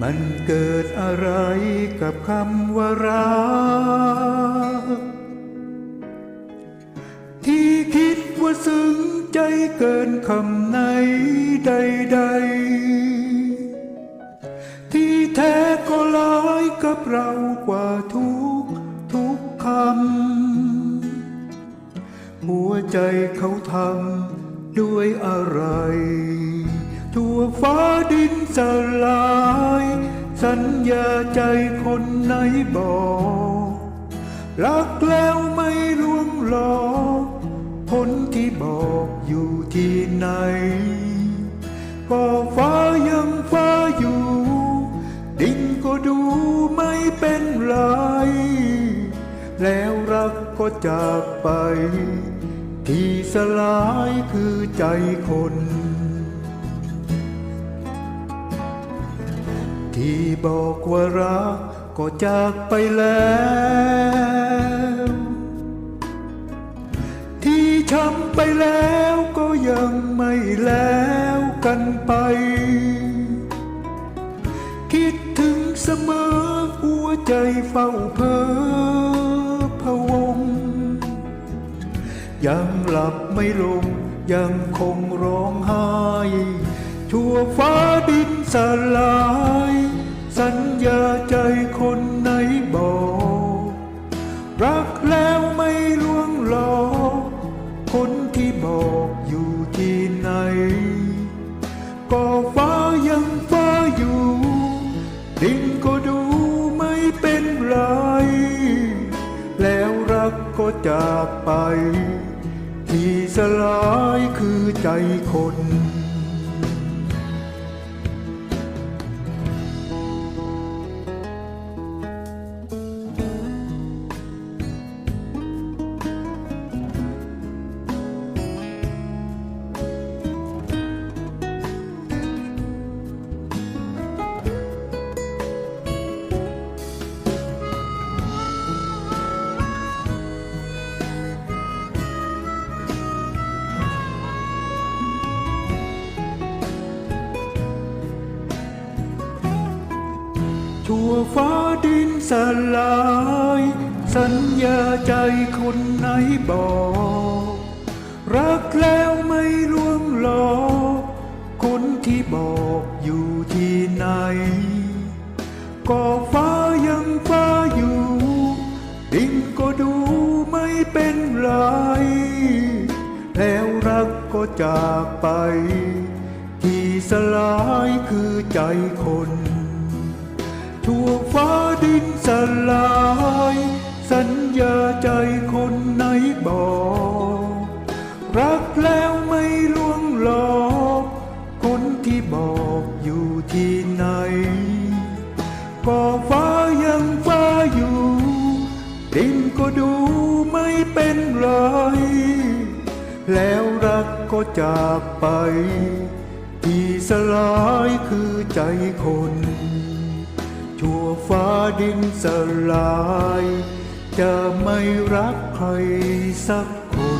มันเกิดอะไรกับคำว่ารัก ที่คิดว่าซึ้งใจเกินคำไหนใด ๆ ที่แท้ก็ร้ายกับเรากว่าทุกทุกคำหัวใจเขาทำด้วยอะไร ฟ้าดินสลาย สัญญาใจคนไหนบอก รักแล้วไม่ล่วงหลอกผลที่บอกอยู่ที่ไหนก็ฟ้ายังฟ้าอยู่ ดินก็ดูไม่เป็นไร แล้วรักก็จากไป ที่สลายคือใจคน ที่บอกว่ารักก็จากไปแล้ว ที่ช้ำไปแล้วก็ยังไม่แล้วกันไป คิดถึงเสมอหัวใจเฝ้าเพ้อพะวง ยังหลับไม่ลงยังคงร้องไห้ ชั่วฟ้าดินสลาย สัญญาใจคนไหนบอกรักแล้วไม่ลวงหลอกคนที่บอกอยู่ที่ไหน ก็ฟ้ายังฟ้าอยู่ ดินก็ดูไม่เป็นไร แล้วรักก็จากไป ที่สลายคือใจคน ชั่วฟ้าดินสลาย สัญญาใจคนไหนบอก รักแล้วไม่ล่วงหลอกคนที่บอกอยู่ที่ไหนก็ฟ้ายังฟ้าอยู่ ดินก็ดูไม่เป็นไรแล้วรักก็จากไป ที่สลายคือใจคน ทั่วฟ้าดินสลาย สัญญาใจคนไหนบอก รักแล้วไม่ลวงหลอก คนที่บอกอยู่ที่ไหน ก็ฟ้ายังฟ้าอยู่ ดินก็ดูไม่เป็นไร แล้วรักก็จากไป ที่สลายคือใจคน ดินสลาย จะไม่รักใครสักคน